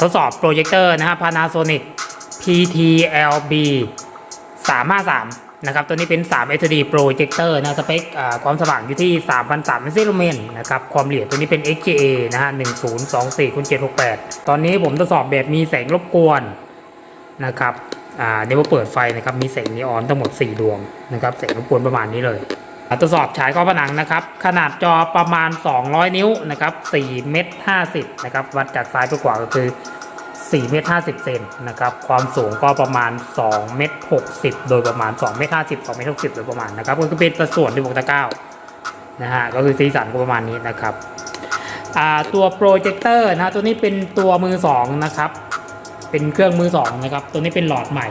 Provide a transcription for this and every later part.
ทดสอบโปรเจคเตอร์นะฮะ Panasonic PTLB 353 นะครับ ตัวนี้เป็น 3 HD Projector นะ สเปคความสว่างอยู่ที่ 3,300ซิลูเมนนะครับ ความละเอียดตัวนี้เป็น XGA นะฮะ 1024คูณ768 ตอนนี้ผมทดสอบแบบมีแสงรบกวนนะครับเดี๋ยวมาเปิดไฟนะครับ มีแสงนีออนทั้งหมด 4 ดวงนะครับ แสงรบกวนประมาณนี้เลย ทดสอบฉายข้อผนังนะครับ ขนาดจอประมาณ 200 นิ้วนะครับ4เมตร50นะครับวัดจากซ้ายไปขวาก็คือ4เมตร50เซนนะครับความสูงก็ประมาณ2เมตร60 โดยประมาณ2เมตร50 2เมตร60 โดยประมาณนะครับก็คือเป็นประส่วนที่บวกตะเก้านะฮะก็คือสีสันก็ประมาณนี้นะครับตัวโปรเจคเตอร์นะตัวนี้เป็นตัวมือ2นะครับเป็นเครื่องมือ2นะครับตัวนี้เป็นหลอดใหม่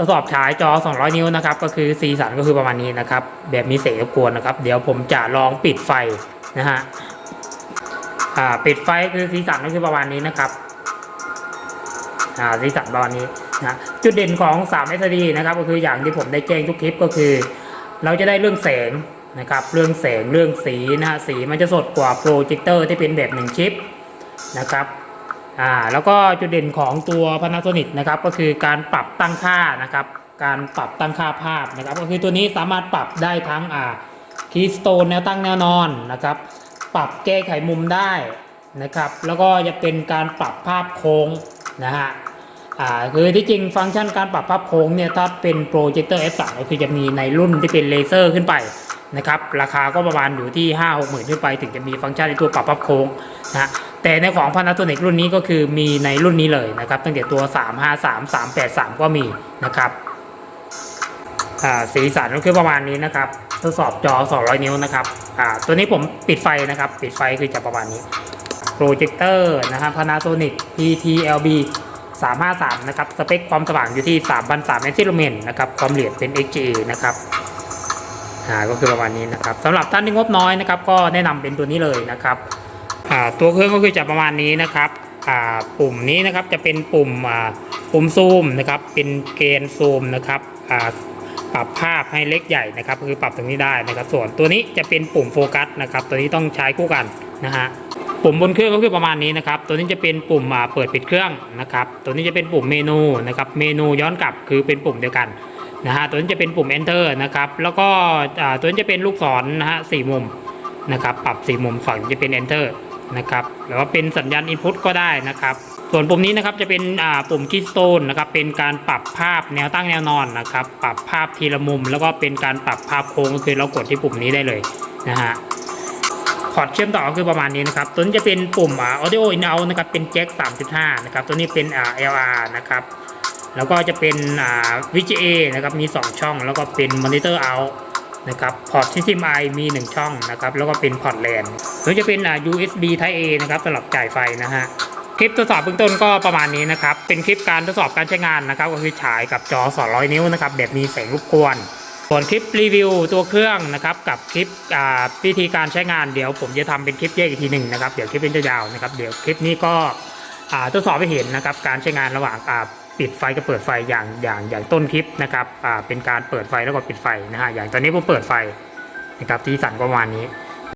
ทดสอบฉายจอ 200 นิ้วนะครับก็คือสีสันก็คือประมาณนี้นะครับแบบมีเสียงรบกวนนะครับ เดี๋ยวผมจะลองปิดไฟนะฮะอ่าปิดไฟคือสีสันก็คือประมาณนี้นะครับอ่าสีสันประมาณนี้นะจุดเด่นของ 3 SD นะครับก็คืออย่างที่ผมได้แจ้งทุกคลิปก็คือ เราจะได้เรื่องแสงนะครับเรื่องแสงเรื่องสีนะฮะสีมันจะสดกว่าโปรเจคเตอร์ที่เป็นแบบ 1 ชิปนะครับ อ่าแล้วก็จุดเด่นของตัว Panasonic นะครับก็คือการปรับตั้งค่านะครับ การปรับตั้งค่าภาพนะครับ ก็คือตัวนี้สามารถปรับได้ทั้งอ่าคีย์สโตนแนวตั้งแนวนอนนะครับ ปรับแก้ไขมุมได้นะครับ แล้วก็จะเป็นการปรับภาพโค้งนะฮะอ่าคือที่จริงฟังก์ชันการปรับภาพโค้งเนี่ยถ้าเป็นโปรเจคเตอร์ F3 ก็คือจะมีในรุ่นที่เป็นเลเซอร์ขึ้นไป นะครับ ราคาก็ประมาณอยู่ที่ 5 6หมื่นขึ้นไปถึงจะมีฟังก์ชันในตัวปรับภาพโค้งนะแต่ในของ Panasonic รุ่นนี้ก็คือมีในรุ่นนี้เลยนะครับ ตั้งแต่ตัว 353 383 ก็มีนะครับอ่าสีสันก็คือประมาณนี้นะครับ ทดสอบจอ 200 นิ้วนะครับอ่าตัวนี้ผมปิดไฟนะครับ ปิดไฟคือจะประมาณนี้โปรเจคเตอร์นะครับ Panasonic PTLB 353 นะครับ สเปคความสว่างอยู่ที่ 3,300แอนซิลเมนนะครับ ความละเอียดเป็น XGA นะครับ อ่าก็คือประมาณนี้นะครับสำหรับท่านที่งบน้อยนะครับ ก็แนะนำเป็นตัวนี้เลยนะครับอ่าตัวเครื่องก็คือจะประมาณนี้นะครับอ่าปุ่มนี้นะครับจะเป็นปุ่มอ่าปุ่มซูมนะครับเป็นเกณฑ์ซูมนะครับอ่าปรับภาพให้เล็กใหญ่นะครับ คือปรับตรงนี้ได้นะครับ ส่วนตัวนี้จะเป็นปุ่มโฟกัสนะครับ ตัวนี้ต้องใช้คู่กันนะฮะปุ่มบนเครื่องก็คือประมาณนี้นะครับ ตัวนี้จะเป็นปุ่มเปิดปิดเครื่องนะครับ ตัวนี้จะเป็นปุ่มเมนูนะครับ เมนูย้อนกลับคือเป็นปุ่มเดียวกัน นะฮะตัวนี้จะเป็นปุ่ม enter นะครับ แล้วก็ตัวนี้จะเป็นลูกศรนะฮะสี่มุมนะครับ ปรับสี่มุมฝั่งจะเป็น enter นะครับแล้วก็เป็นสัญญาณ input ก็ได้นะครับ ส่วนปุ่มนี้นะครับจะเป็นปุ่ม keystone นะครับ เป็นการปรับภาพแนวตั้งแนวนอนนะครับ ปรับภาพทีละมุม แล้วก็เป็นการปรับภาพโค้งก็คือเรากดที่ปุ่มนี้ได้เลยนะฮะพอร์ตเชื่อมต่อคือประมาณนี้นะครับ ตัวนี้จะเป็นปุ่ม audio in out นะครับ เป็นแจ็ค3.5 นะครับ ตัวนี้เป็น LR นะครับ แล้วก็จะเป็นอ่า VGA นะครับมี 2 ช่อง แล้วก็เป็น monitor out นะครับพอร์ต HDMI มี 1 ช่องนะครับแล้วก็เป็นพอร์ต LAN ตัวจะเป็นอ่า USB Type A นะครับสำหรับจ่ายไฟนะฮะคลิปทดสอบเบื้องต้นก็ประมาณนี้นะครับ เป็นคลิปการทดสอบการใช้งานนะครับ ก็คือฉายกับจอ 200 นิ้วนะครับ แบบมีแสงรบกวน ส่วนคลิปรีวิวตัวเครื่องนะครับ กับคลิปวิธีการใช้งานเดี๋ยวผมจะทำเป็นคลิปแยกอีกทีหนึ่งนะครับ เดี๋ยวคลิปเป็นยาวนะครับ เดี๋ยวคลิปนี้ก็ทดสอบให้เห็นนะครับ การใช้งานระหว่างอ่า ปิดไฟกับเปิดไฟอย่างอย่างอย่างต้นคลิปนะครับอ่าเป็นการเปิดไฟแล้วก็ปิดไฟนะฮะอย่างตอนนี้ผมเปิดไฟนะครับที่สั่นประมาณนี้